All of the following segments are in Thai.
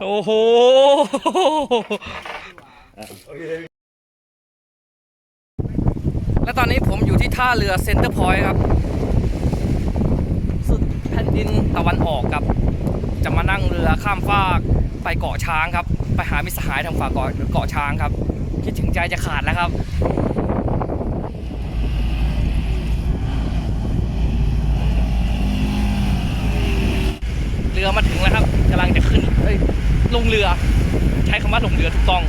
โอ้โหและตอนนี้ผมอยู่ที่ท่าเรือเซ็นเตอร์พอยต์ครับ สุดแผ่นดินตะวันออกครับ จะมานั่งเรือข้ามฟากไปเกาะช้างครับ ไปหามิตรสหายทางฝั่งเกาะเกาะช้างครับ คิดถึงใจจะขาดแล้วครับ เรือมาถึงแล้วครับกำลังจะขึ้นเอ้ยลงเรือ ใช้คำว่าลงเรือถูกต้อง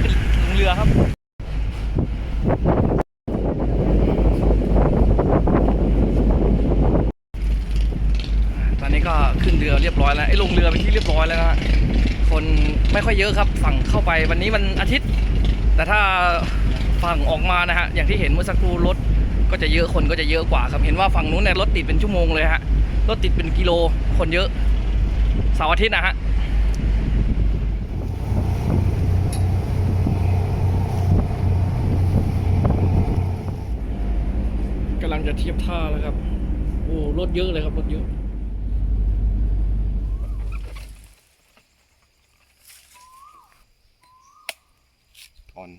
ขึ้นลงเรือครับตอนนี้ก็ขึ้นเรือเรียบร้อยแล้วไอ้ลงเรือเป็นที่เรียบร้อยแล้วนะคนไม่ค่อยเยอะครับ ฝั่งเข้าไปวันนี้วันอาทิตย์ แต่ถ้าฝั่งออกมานะฮะอย่างที่เห็นเมื่อสักครู่รถก็จะเยอะคนก็จะเยอะกว่าครับเห็นว่าฝั่งนู้นเนี่ยรถติดเป็นชั่วโมงเลยฮะรถติดเป็นกิโลคนเยอะ เสาร์อาทิตย์นะฮะกำลังจะเทียบท่าแล้วครับ โอ้รถเยอะเลยครับ รถเยอะ ออน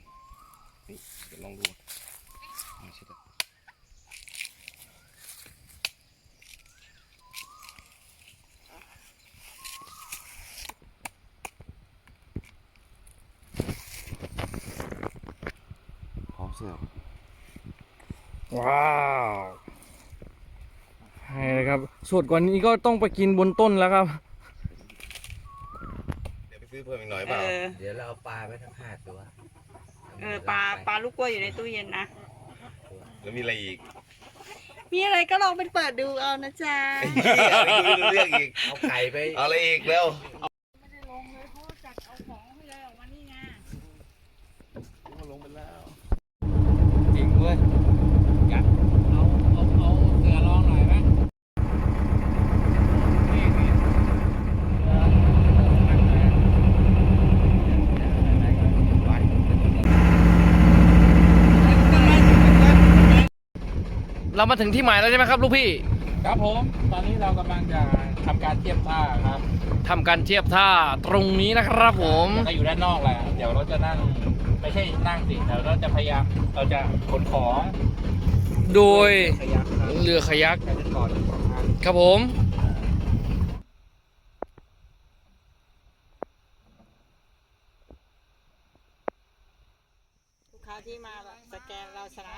นี่เดี๋ยวลองดูอ่าใช่แล้วพร้อมเสิร์ฟ ว้าวให้เลยครับสดกว่านี้ก็ต้องไปกินบนต้นแล้วครับ เดี๋ยวไปซื้อเพิ่มอีกหน่อยเอเปล่าอเดี๋ยวเราเอาปลาไปทั้งห้าตัวเออปลาปลาลูกกล้วยอยู่ในตู้เย็นนะ แล้วมีอะไรอีกมีอะไรก็ลองไปเปิดดูเอานะจ๊ะอะไรก็ไม่รู้เรื่องอีก เอาไข่ไป เอาอะไรอีกแล้วไม่ได้ลงเลยเพราะจัดเอาของไม่ได้ออกมานี่ไงจริงเว้ยกัดเอาเอาเอาเสือรองหน่อยไหมนี่นี่เออนั่งเลยไหนๆก็ไป เรามาถึงที่หมายแล้วใช่ไหมครับ ลูกพี่ครับผม ตอนนี้เรากำลังจะทำการเทียบท่าครับทำการเทียบท่าตรงนี้นะครับผมแล้วก็อยู่ด้านนอกแหละ เดี๋ยวเราจะนั่งไม่ใช่นั่งสิเดี๋ยวเราจะพยายามเราจะขนของโดยขยักครับเรือขยัก ใช้เส้นก่อนสองอันครับผม ลูกค้าที่มาแบบสแกนเราชนะ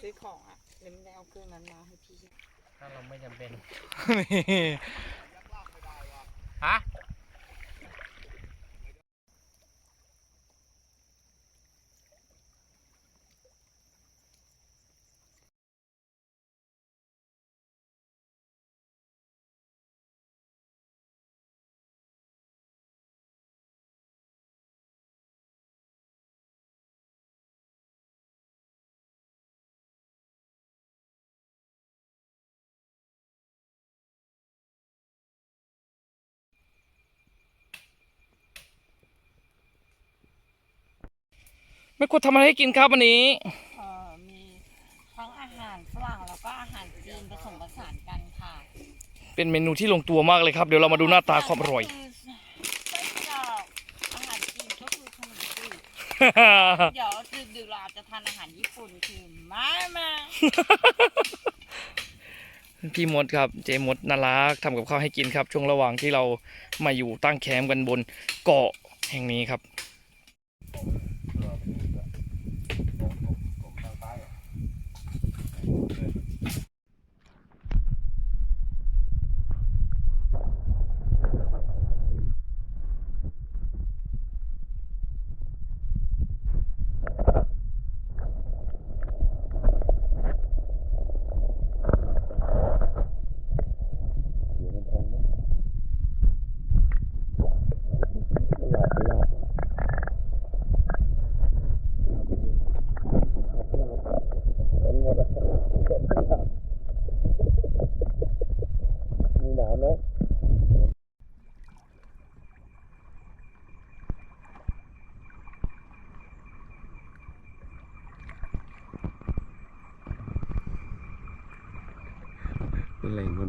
ซื้อของอะ เลยไม่ได้เอาเครื่องนั้นมาให้พี่ ถ้าเราไม่จำเป็น ฮะ ไม่ควรทำอะไรให้กินครับวันนี้ เอ่อมีทั้งอาหารฝรั่งแล้วก็อาหารจีนผสมผสานกันค่ะเป็นเมนูที่ลงตัวมากเลยครับ เดี๋ยวเรามาดูหน้าตาความอร่อย ไส้กรอกอาหารจีนก็คือขนมจีนเดี๋ยวดึกๆเราอาจจะทานอาหารญี่ปุ่นคือมามาพี่มดครับ เจมดน่ารักทำกับข้าวให้กินครับ ช่วงระหว่างที่เรามาอยู่ตั้งแคมป์กันบนเกาะแห่งนี้ครับ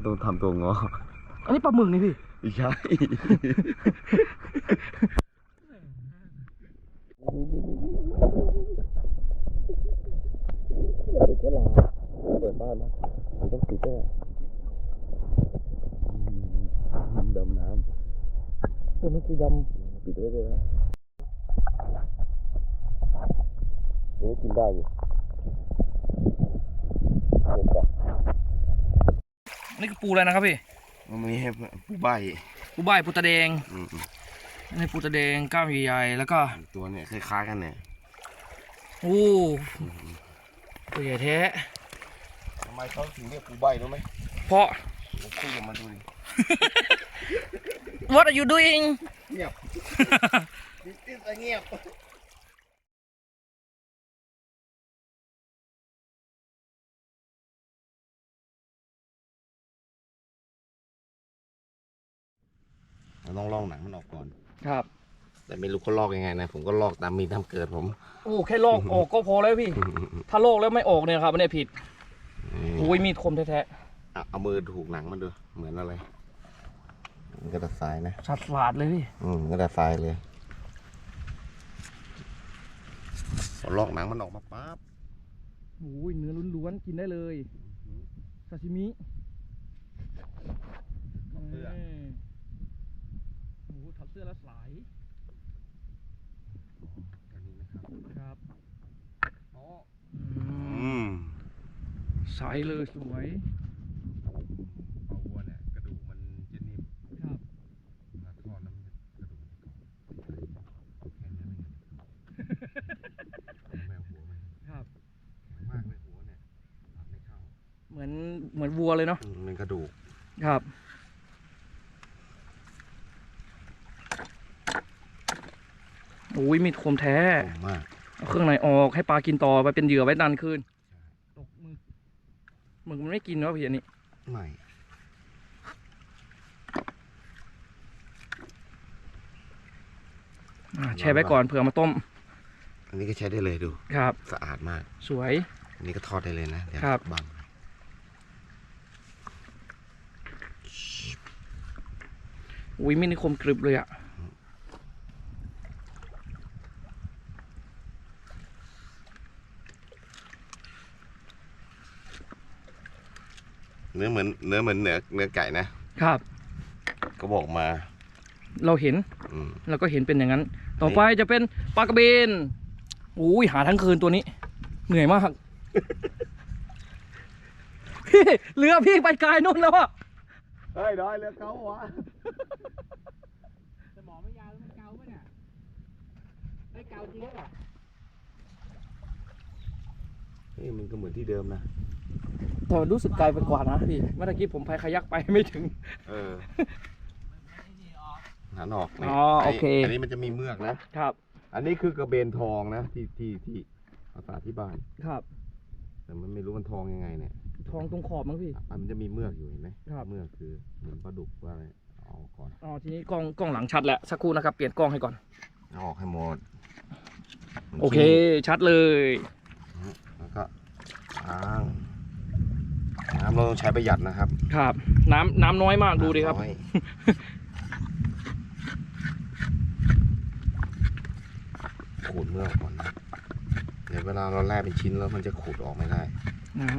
ต้องทำตัวงออันนี้ปลาหมึกนี่พี่ไม่ใช่ เปิดบ้านนะมันต้องปิดแน่ดำน้ำตัวนี้คือดปิดไว้เลยนะเดี๋ยวกินได้อยู่เด็ดปะำนี่ คือปูอะไรนะครับพี่มันมีให้ปูใบปูใบายปูตาแดงอืมนี่ปูตาแดงกล้ามใหญ่ๆแล้วก็ๆตัวเนี่ยคล้ายๆกันเนี่ยโอ้ตัวใหญ่แท้ทำไมเขาถึงเรียกปูใบรู้ไหมเพราะผมคุยกับมันดูดิ What are you doing เงียบติดเงียบ ต้องลอกหนังมันออกก่อน ครับ แต่ไม่รู้เขาลอกยังไงนะ ผมก็ลอกตามมีตามเกิดผม โอ้แค่ลอกออกก็พอแล้วพี่ ถ้าลอกแล้วไม่ออกเนี่ยครับอันนี้ผิดโอ้ยมีดคมแท้เอาเอามือถูกหนังมันดู เหมือนอะไรมันกระดาษทรายนะๆสัดสาดเลยพี่อืมกระดาษทรายเลยพอลอกหนังมันออกมาปั๊บโอ้ยเนื้อล้วนๆกินได้เลยซาชิมิเสื้อโอ้โหถอดเสื้อแล้วสายอันนี้นะครับครับอ๋ออือืมมใสเลยสวยปลาวัวเนี่ยกระดูกมันจะนิ่มครับมาทอดแล้วมันกระดูกมันจะกรอบแค่นี้ไม่งั้นแมวหัวมันครับแข็งมากเลยหัวเนี่ยตัดไม่เข้าเหมือนเหมือนวัวเลยเนาะ อืมเป็นกระดูก ครับ โอ้ยมีดคมแท้คมมากเอาเครื่องในออกให้ปลากินต่อไปเป็นเหยื่อไว้นานคืนตกหมึกหมึกมันไม่กินวะพี่อันนี้ ไม่ อ่าแช่ไว้ก่อนเผื่อมาต้มอันนี้ก็ใช้ได้เลยดู ครับ สะอาดมาก สวย อันนี้ก็ทอดได้เลยนะเดี๋ยวครับ บังอุ้ยมีดนี่คมกริบเลยอะ เนื้อเหมือนเนื้อเหมือนเนื้อเนื้อไก่นะครับ ก็บอกมา เราเห็นอืม เราก็เห็นเป็นอย่างนั้น ต่อไปจะเป็นปลากระเบนอุ้ยหาทั้งคืนตัวนี้ เหนื่อยมาก พี่เรือพี่ไปไกลนู่นแล้วอะเฮ้ยดอยเรือเขาวะสมองไม่ยาวแล้วมันเกาปะเนี่ยไม่เกาจริงเหรอนี่มันก็เหมือนที่เดิมนะ แต่รู้สึกไกลไปกว่านะพี่เมื่อกี้ผมพายคายักไปไม่ถึง เออหันออกนี่อ๋อโอเค อันนี้มันจะมีเมือกนะ ครับ อันนี้คือกระเบนทองนะ ที่ที่ที่ภาษาที่บ้าน ครับ แต่มันไม่รู้มันทองยังไงเนี่ย ทองตรงขอบมั้งพี่อะมันจะมีเมือกอยู่เห็นไหมครับเมือกคือเหมือนปลาดุกว่าอะไรเอาออกก่อน อ๋อทีนี้กล้องกล้องหลังชัดแล้วสักครู่นะครับ เปลี่ยนกล้องให้ก่อนเอาออกให้หมด โอเคชัดเลย แล้วก็ล้าง น้ำเราต้องใช้ประหยัดนะครับ ครับ น้ำน้ำน้อยมากดูดิครับ น้อยขูดเมือกก่อนนะเดี๋ยวเวลาเราแล่เป็นชิ้นแล้วมันจะขูดออกไม่ได้ อ่า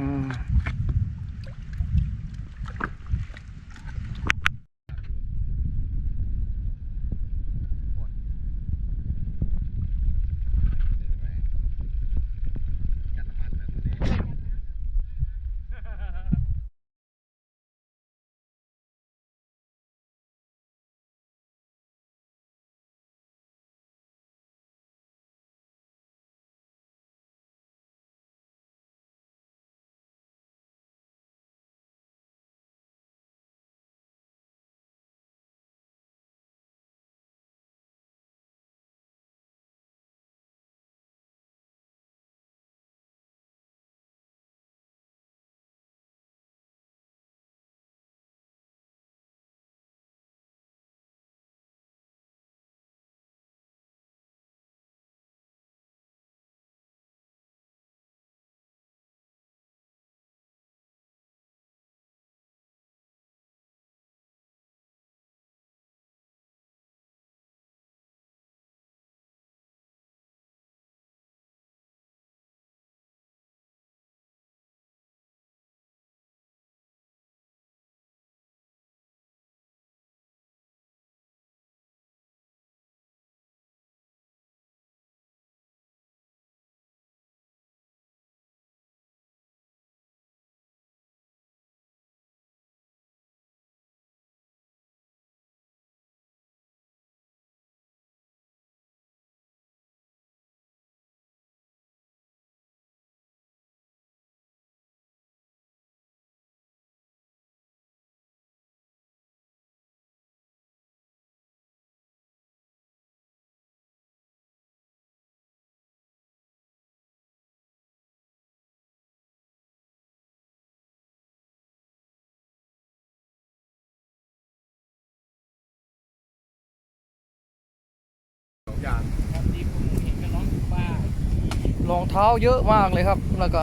รองเท้าเยอะมากเลยครับ แล้วก็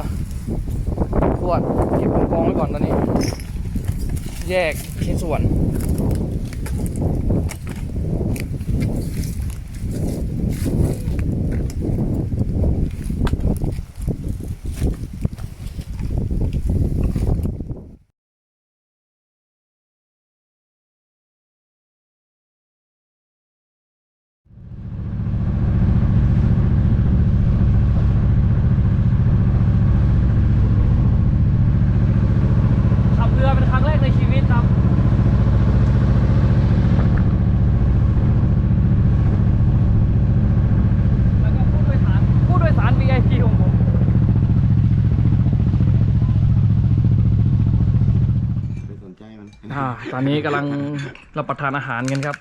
ขวดเก็บกองไว้ก่อนตอนนี้ แยกชิ้นส่วน ขับเรือเป็นครั้งแรกในชีวิตครับ แล้วก็ผู้โดยสารผู้โดยสาร VIP ของผม ไม่สนใจมัน อ่า ตอนนี้กำลังรับประทานอาหารกันครับ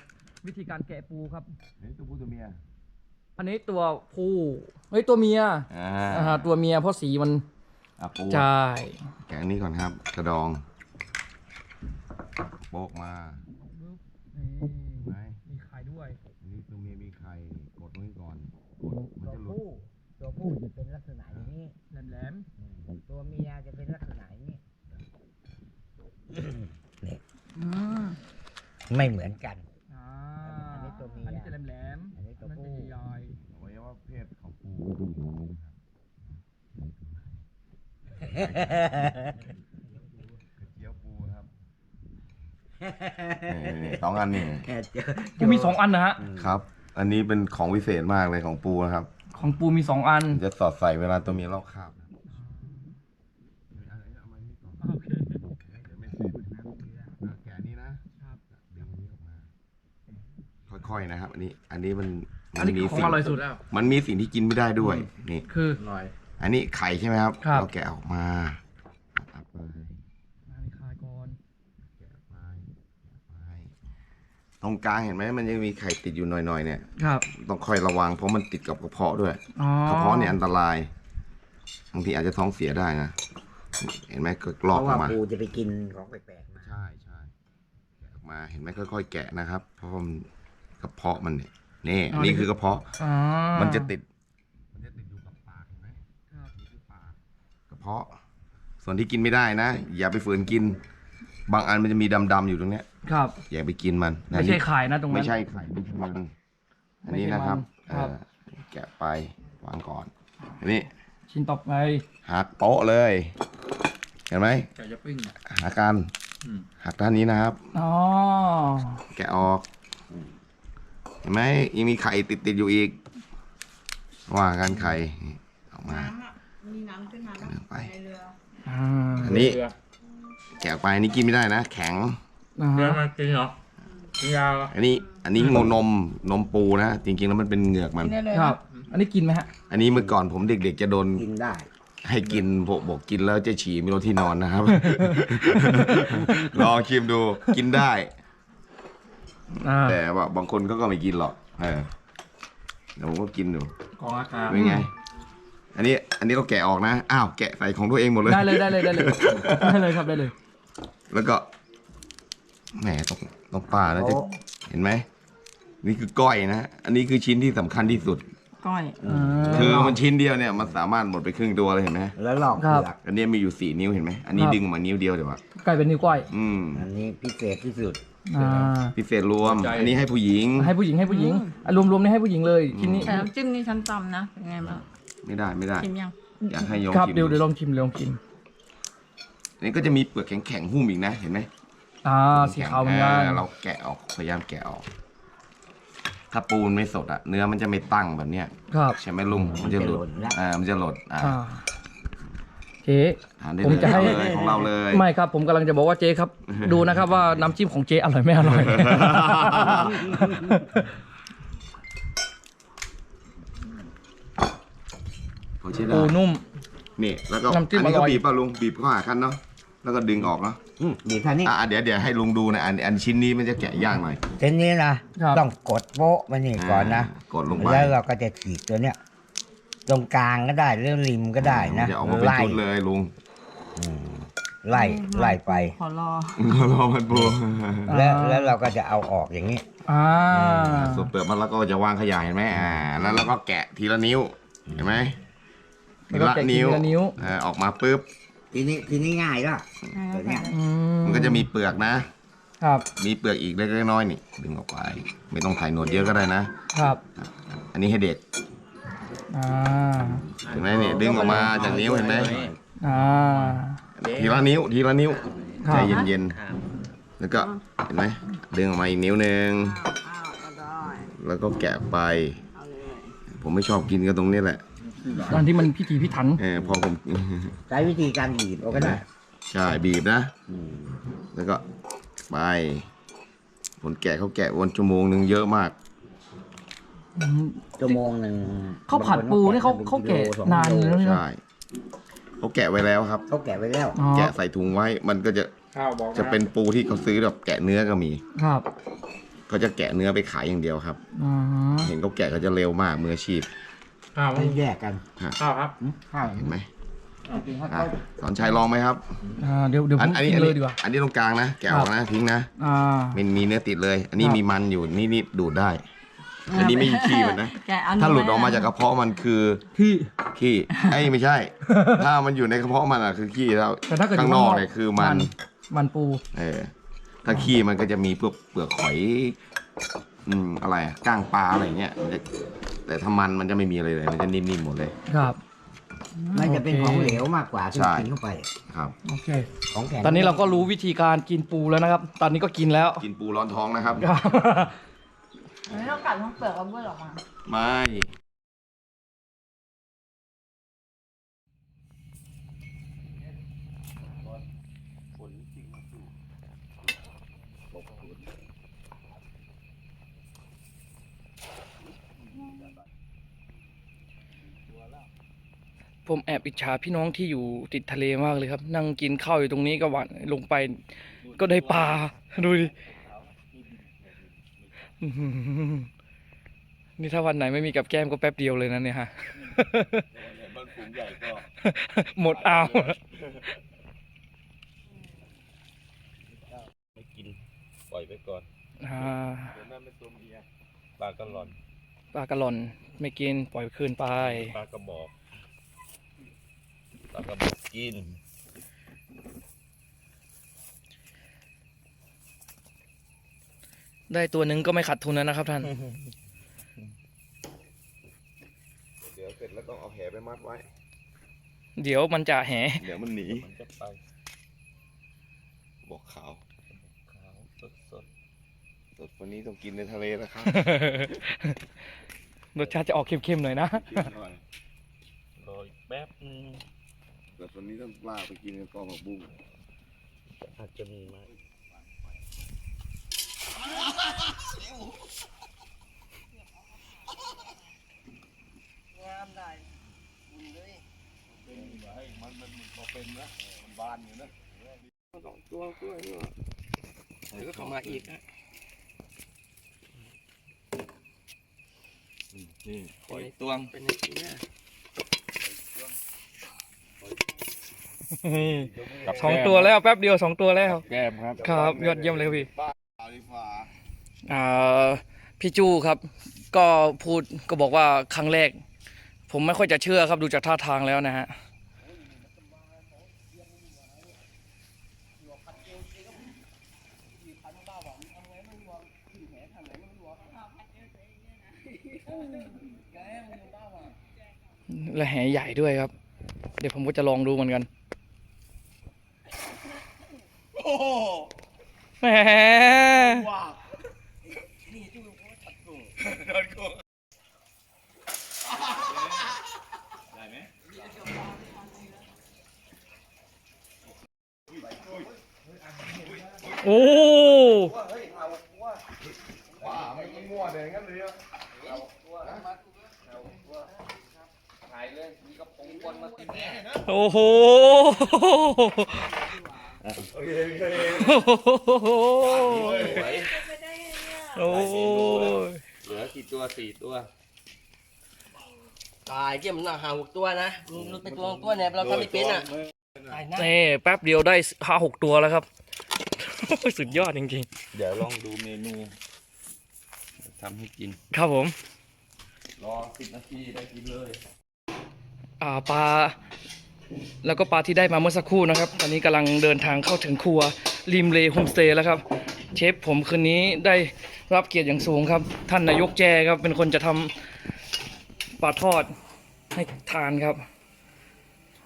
วิธีการแกะปูครับ เฮ้ยตัวผู้ตัวเมียอันนี้ตัวผู้เฮ้ยตัวเมียอ่าอ่าตัวเมียเพราะสีมันอะปูใช่แกะอันนี้ก่อนครับ กระดองโปกมาไหนมีไข่ด้วยอันนี้ตัวเมียมีไข่กดตรงนี้ก่อนกดมันจะหลุดตัวผู้จะเป็นลักษณะอย่างนี้ แหลม ตัวเมียจะเป็นลักษณะอย่างนี้ ๆอืม ไม่เหมือนกัน อ่าอันนี้ตัวเมีย อันนี้จะแหลมๆอันนี้ตัวผู้จะใหญ่อวัยวะเพศของปูก็จะอยู่ตรงนี้กระเจียวปูครับนี่ๆสองอันนี่ๆปูมีสองอันนะฮะ ครับ อันนี้เป็นของวิเศษมากเลยของปูนะครับ ของปูมีสองอัน จะสอดใส่เวลาตัวเมียลอกคราบนะ โอเค เดี๋ยวไม่ติดนะแกะนี้นะดึงนี้ออกมา ค่อยๆนะครับ อันนี้ อันนี้มันอัมันนนี้มีของสิ่งอร่อยสุดมันมีสิ่งที่กินไม่ได้ด้วยนี่คืออันนี้ไข่ใช่ไหมครับครับ เราแกะออกมาตัดไปอันนี้คลายก่อนแกะไปแกะไปตรงกลางเห็นไหมมันยังมีไข่ติดอยู่หน่อยๆเนี่ย ครับต้องคอยระวังเพราะมันติดกับกระเพาะด้วย อ๋อกระเพาะเนี่ยอันตรายบางทีอาจจะท้องเสียได้นะเห็นไหมก็กรเพอกราะออว่ากมาปูจะไปกินของแปลกๆมาใช่ใช่แกะออกมาเห็นไหมค่อยๆแกะนะครับ เพราะว่ามัน กระเพาะมันเนี่ยนี่นี่คือกระเพาะ อ๋อมันจะติดมันจะติดอยู่กับปากเห็นไหมครับนี่คือปากกระเพาะ ส่วนที่กินไม่ได้นะ อย่าไปฝืนกิน บางอันมันจะมีดำๆอยู่ตรงเนี้ย ครับ อย่าไปกินมันนะไม่ใช่นี่ไข่นะตรงนั้นไม่ใช่ไข่ไม่ใช่มันอันนี้นะครับไม่ใช่มันครับ เออแกะไปวางก่อนอันนี้ชิ้นต่อไปหักโป๊ะเลย เห็นไหมไก่จะปิ้งหักกันหักด้านนี้นะครับ อ๋อแกะออก เห็นไหมยังมีไข่ติดติดๆอยู่อีก ว่ากันไข่นี่ออกมา น้ำอะ มีน้ำขึ้นมาเดินไป ในเรือ อ่าอันนี้แกะออกไปอันนี้กินไม่ได้นะ แข็ง อ่าเรือฮะมันจริงเหรอจริงยาวอันนี้อันนี้งนมนมปูนะ จริงๆแล้วมันเป็นเหงือกมัน กินได้เลยครับอันนี้กินไหมฮะอันนี้เมื่อก่อนผมเด็กๆจะโดนกินได้ ให้กินบอกบอกกินแล้วจะฉี่ไม่รู้ที่นอนนะครับ ลองชิมดูกินได้ อ่าแต่ว่าบางคนก็ก็ไม่กินหรอกเออเดี๋ยวผมก็กินดูกองอากาศเป็นไง อันนี้อันนี้เราแกะออกนะอ้าวแกะใส่ของตัวเองหมดเลย ได้เลยได้เลยได้เลยได้เลยครับได้เลย แล้วก็แหมต้องต้องป่าแล้วจะเห็นไหมนี่คือก้อยนะอันนี้คือชิ้นที่สำคัญที่สุด ก้อย คือมันชิ้นเดียวเนี่ยมันสามารถหมดไปครึ่งตัวเลยเห็นไหมแล้วลอกครับ เปลือกอันนี้มีอยู่สี่นิ้วเห็นไหมอันนี้ครับ ดึงออกมานิ้วเดียวเดี๋ยวว่าไก่เป็นนิ้วก้อย อืม อันนี้พิเศษที่สุด อ่าพิเศษรวม อันนี้ให้ผู้หญิง ให้ผู้หญิงให้ผู้หญิงอะรวมๆนี่ให้ผู้หญิงเลยชิ้นนี้แต่น้ำจิ้มนี่ฉันจำนะเป็นไงบ้างไม่ได้ไม่ได้ ชิมยัง อยากให้ยองครับชิมเดี๋ยวเดี๋ยวลองชิมเดี๋ยวลองชิมอันนี้ก็จะมีเปลือกแข็งๆหุ้มอีกนะ เห็นไหมอ่าสีขาวเหมือนกันอ่าเราแกะออกพยายามแกะออก ถ้าปูนไม่สดอะเนื้อมันจะไม่ตั้งแบบเนี้ยครับ ใช่ไหมลุงมันจะหลุดมันจะหล่นละอ่ามันจะหลุดอ่า อ่า เจ๊ทานได้ผมเลยจะให้ เอาเลยของเราเลยไม่ครับผมกำลังจะบอกว่าเจ๊ครับ ดูนะครับว่าน้ำจิ้มของเจ๊อร่อยไม่อร่อยขอเช็ดได้ปูนุ่ม นี่แล้วก็น้ำจิ้มอันนี้ก็อร่อย บีบป่ะลุงบีบเข้าหากันเนาะแล้วก็ดึงออกเนาะอืมดีท่านี้อ่าเดี๋ยวเดี๋ยวให้ลุงดูนะอันอันชิ้นนี้มันจะแกะยากหน่อยเช่นนี้นะครับ ต้องกดโป๊ะมันนี่ก่อนนะากดลงไป แล้วเราก็จะฉีกตัวเนี้ย ตรงกลางก็ได้หรือริมก็ได้นะมัจะออกมาเป็นไล่ชุดเลยลุงอืมไล่ไล่ไป ขอรอ รอมันปูแล้วอ่าแล้วเราก็จะเอาออกอย่างนี้อ่าส่วนเปลือกมันแล้วก็จะวางขยายเห็นไหมอ่า แล้วเราก็แกะทีละนิ้วเห็นไหมทีละแกะนิ้วทีละนิ้วเออออกมาปุ๊บทีนี้ทีนี้ง่ายก็แบบเนี้ยอืมันก็จะมีเปลือกนะ ครับ มีเปลือกอีกเล็กๆน้อยๆนี่ดึงออกไป ไม่ต้องถ่ายหนวดเยอะก็ได้นะครับ อันนี้ให้เด็ก อ่าเห็นไหมนี่ดึงออกมาจากนิ้วเห็นไหมอ่าทีละนิ้วทีละนิ้วครับใจเย็นๆแล้วก็เห็นไหมดึงออกมาอีกนิ้วหนึ่งอ้าวก็ได้แล้วก็แกะไปเอาเลยผมไม่ชอบกินกันตรงนี้แหละ ตอนที่มันพิถีพิถันเออพอผมใช้วิธีการบีบเอาก็ได้ใช่บีบนะอืมแล้วก็ไปผลแกะเขาแกะวันชั่วโมงหนึ่งเยอะมาก อืมชั่วโมงหนึ่งข้าวผัดปูนี่เขาเขาแกะนานเลยนะใช่เขาแกะไว้แล้วครับเขาแกะไว้แล้วอ๋อแกะใส่ถุงไว้มันก็จะข้าวบอกจะเป็นปูที่เขาซื้อแบบแกะเนื้อก็มีครับเขาจะแกะเนื้อไปขายอย่างเดียวครับอ่าเห็นเขาแกะเขาจะเร็วมากมืออาชีพข้าวให้แยกกันข้าวครับข้าวเห็นไหมจริงๆอะเขาสอนชัยลองไหมครับอ่าเดี๋ยวเดี๋ยวผอันมอันกินี้นอันเลนี้ยดีกว่าอันนี้ตรงกลางนะแกะออกนะทิ้งนะอ่ามันมีเนื้อติดเลย อันนี้ครับมีมันอยู่นี่นี่ดูดได้ อันนี้ไม่มีขี้มันนะ แกะเอถ้าหลุดออกมาเนื้จากกระเพาะมันคือที่ ขี้ไอ้ยไม่ใช่ ถ้ามันอยู่ในกระเพาะมันอะคือขี้แล้วแต่ถ้าเกิดข้างนอก เนี่ยคือมัน มันปู เออ ถ้าขี้มันก็จะมีพวกเปลือกหอย อืมอะไรอะก้างปลาอะไรเงี้ยมันจะแต่ถ้ามันมันจะไม่มีอะไรเลย มันจะนิ่มๆหมดเลย ครับ มันจะเป็นโอเคของเหลวมากกว่าที่ใช่ กินเข้าไป ครับ โอเค ของแข็งตอนนี้เราก็รู้วิธีการกินปูแล้วนะครับ ตอนนี้ก็กินแล้ว กินปูร้อนท้องนะครับ ครับ ไม่ต้องกัดทั้งเปลือกเอาเบื้อออกมาไม่ผมแอบอิจฉาพี่น้องที่อยู่ติดทะเลมากเลยครับ นั่งกินข้าวอยู่ตรงนี้ก็หวานลงไป ก็ได้ปลาดูดิอื้อหือ นี่ถ้าวันไหนไม่มีกับแก้มก็แป๊บเดียวเลยนะเนี่ยฮะหมดเอาวไม่กินปล่อยไปก่อนอ่าเดี๋ยวนั่นเป็นตัวเมียปลากระหล่อนปลากระหล่อนไม่กินปล่อยคืนไปปลากระบอกปลากระบอกกิน ได้ตัวหนึ่งก็ไม่ขาดทุนแล้วนะครับท่าน เดี๋ยวเสร็จแล้วต้องเอาแหไปมัดไว้ เดี๋ยวมันจะแห เดี๋ยวมันหนี มันจะไปบอกขาวขาวสดสดสดวันนี้ต้องกินในทะเลนะครับ รสชาติจะออกเค็มๆหน่อยนะกินหน่อยๆรออีกแป๊บนึงสดวันนี้ต้องลากไปกินกับกองผักบุ้งอาจจะมีไหม งามได้บุญเลยสองตัวตัวนี่เดี๋ยวก็เข้ามาอีกนะนี่ปล่อยตวงเป็นอย่างนี้สองตัวแล้วแป๊บเดียวสองตัวแล้ว แก้มครับ ครับ ยอดเยี่ยมเลยพี่อาลิฟ้าอ่า พี่จูครับ ก็พูดก็บอกว่าครั้งแรก ผมไม่ค่อยจะเชื่อครับดูจากท่าทางแล้วนะฮะและแหใหญ่ด้วยครับ เดี๋ยวผมก็จะลองดูเหมือนกันแหม โอ้ว้าไม่มั่วเลยงั้นเลยอะโอ้โหโอเคโอเคโอ้ย เหลือกี่ตัวสี่ตัว ตายเกี่ยมนหนาหาหกตัวนะมันเป็นตัวตัวเนี่ยเราทำไม่เป็นอะตายนะนี่แป๊บเดียวได้ห้าหกตัวแล้วครับ สุดยอดจริงเดี๋ยวลองดูเมนูทำให้กิน ๆ ครับผม รอสิบนาทีได้กินเลย อ่าปลาแล้วก็ปลาที่ได้มาเมื่อสักครู่นะครับ ตอนนี้กำลังเดินทางเข้าถึงครัวริมเลโฮมสเตย์แล้วครับ เชฟผมคืนนี้ได้รับเกียรติอย่างสูงครับ ท่านนายกแจครับ เป็นคนจะทำปลาทอดให้ทานครับ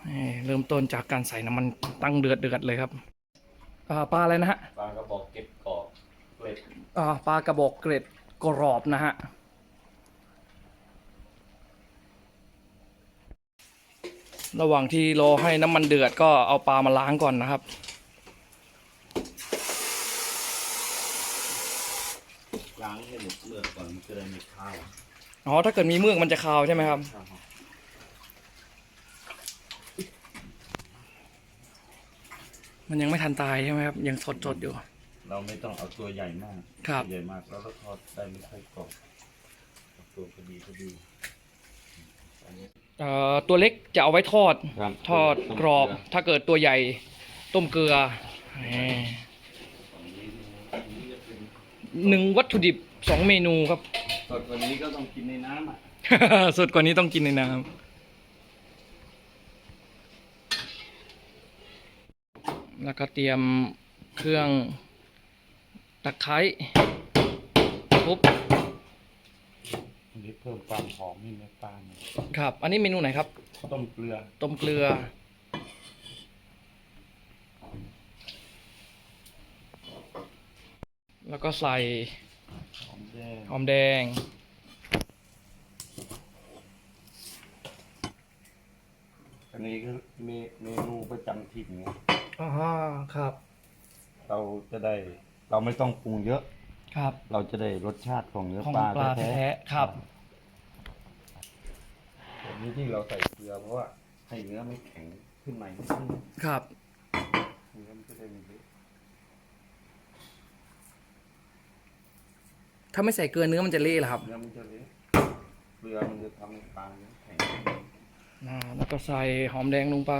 นี่เริ่มต้นจากการใส่น้ำมันตั้งเดือดเดือดเลยครับอ่าปลาอะไรนะฮะปลากระบอกเก็บกรอบเกล็ดอ่าปลากระบอกเกร็ดกรอบนะฮะระหว่างที่รอให้น้ำมันเดือดก็เอาปลามาล้างก่อนนะครับ ล้างให้หมดเลือดก่อนมัน จะได้ไม่ข้าวอ๋อถ้าเกิดมีเมือกมันจะคาวใช่ไหมครับมันยังไม่ทันตายใช่ไหมครับยังสดสดๆอยู่ เราไม่ต้องเอาตัวใหญ่มากครับ ตัวใหญ่มากแล้วเราทอดได้ไม่ค่อยกรอบเอาตัวพอดีพอดีเอ่อตัวเล็กจะเอาไว้ทอดครับทอดกรอบถ้าเกิดตัวใหญ่ต้มเกลือนี่หนึ่งวัตถุดิบ สองเมนูครับ สดกว่านี้ก็ต้องกินในน้ำอะ สดกว่านี้ต้องกินในน้ำแล้วก็เตรียมเครื่องตะไคร้ปุ๊บอันนี้เพิ่มความหอมให้เนื้อปลาหน่อยครับ อันนี้เมนูไหนครับ ต้มเกลือ ต้มเกลือ แล้วก็ใส่หอมแดง หอมแดง อันนี้ก็เมเมนูประจำถิ่นไงอ๋อครับ เราจะได้เราไม่ต้องปรุงเยอะ ครับ เราจะได้รสชาติของเนื้อของปลาปลาแท้แท้ๆครับๆอันนี้ที่เราใส่เกลือเพราะว่าให้เนื้อไม่แข็งขึ้นใหม่นิดนึงครับ เนื้อมันจะได้ไม่เละ ถ้าไม่ใส่เกลือเนื้อมันจะเละเหรอครับ เนื้อมันจะเละเกลือมันจะทำให้ปลาเนื้อแข็งอ่าแล้วก็ใส่หอมแดงลงไป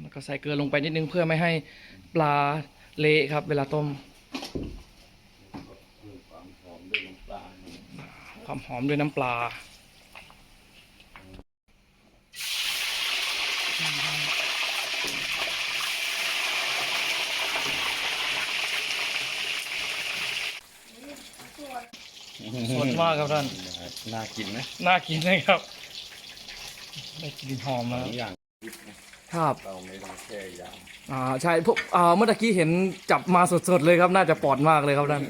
แล้วก็ใส่เกลือลงไปนิดนึงเพื่อไม่ให้ปลาเละครับ เวลาต้ม ความหอมด้วยน้ำปลา ความหอมด้วยน้ำปลาสดมากครับท่าน น่ากินไหมน่ากินเลยครับได้กลิ่นหอมแล้วทุกอย่างครับ เราไม่ต้องแช่ยาวอ่าใช่พวกอ่าเมื่อตะกี้เห็นจับมาสดๆเลยครับ น่าจะปลอดมากเลยครับท่าน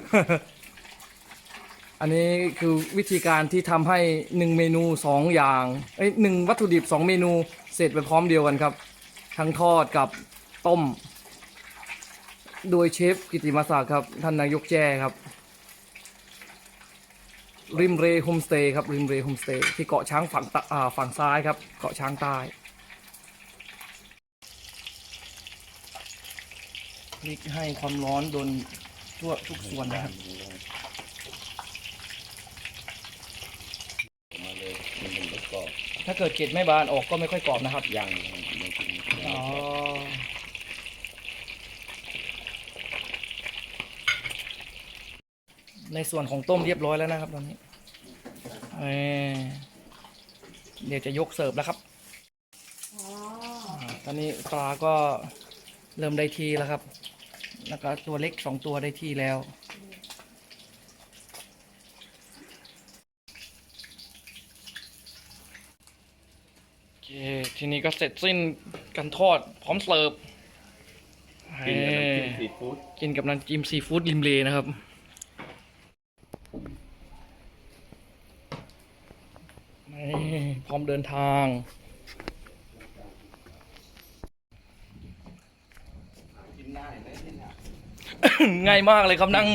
อันนี้คือวิธีการที่ทำให้หนึ่งเมนูสองอย่างเอ้ยหนึ่งวัตถุดิบสองเมนูเสร็จไปพร้อมเดียวกันครับ ทั้งทอดกับต้ม โดยเชฟกิติมาศักดิ์ครับ ท่านนายกแจ้ครับ ริมเรโฮมสเตย์ครับริมเรโฮมสเตย์ที่เกาะช้างฝั่งตะอ่าฝั่งซ้ายครับ เกาะช้างใต้พลิกให้ความร้อนโดนทั่วทุกส่วนนะครับมาเลยมันเป็นระกอบถ้าเกิดเกล็ดไม่บานออกก็ไม่ค่อยกรอบนะครับย่างมันกิน อ๋อ ในส่วนของต้มเรียบร้อยแล้วนะครับตอนนี้เอ่อเดี๋ยวจะยกเสิร์ฟแล้วครับาตอนนี้ปลาก็เริ่มได้ที่แล้วครับ แล้วก็ตัวเล็กสองตัวได้ที่แล้ว โอเค ทีนี้ก็เสร็จสิ้นการทอดพร้อมเสิร์ฟกินกับน้ำจิ้มซีฟู้ดกินกับน้ำจิ้มซีฟู้ดริมเลนะครับ พร้อมเดินทาง ง่ายมากเลยครับนั่ง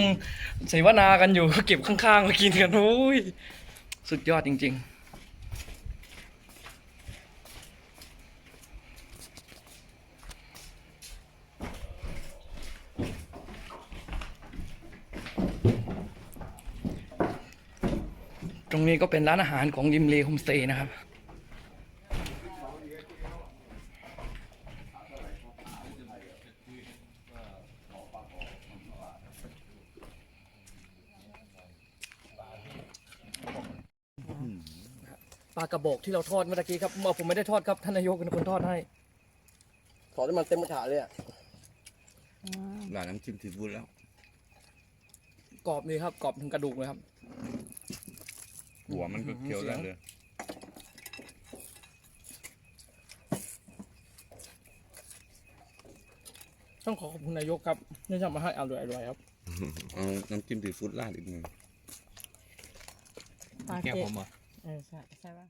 เสวนากันอยู่ก็เก็บข้างๆมากินกันโอ้ย สุดยอดจริง ๆ ตรงนี้ก็เป็นร้านอาหารของริมเลโฮมสเตย์นะครับ ปลากระบอกที่เราทอดเมื่อกี้ครับเมื่อผมไม่ได้ทอดครับ ท่านนายกเป็นคนทอดให้ถอดให้มันเต็มกระถาเลยอะหลานน้ำจิ้มซีฟู้ดแล้ว กรอบนี่ครับ กรอบถึงกระดูกเลยครับ หัวมันก็เคี้ยวได้เลยต้องขอขอบคุณนายกครับที่ทำมาให้อร่อยอร่อยครับเอาน้ำจิ้มซีฟู้ดราดอีกหนึ่ง ปลาแก้วเก็ผมเหรอ เออใช่ใช่ป่ะ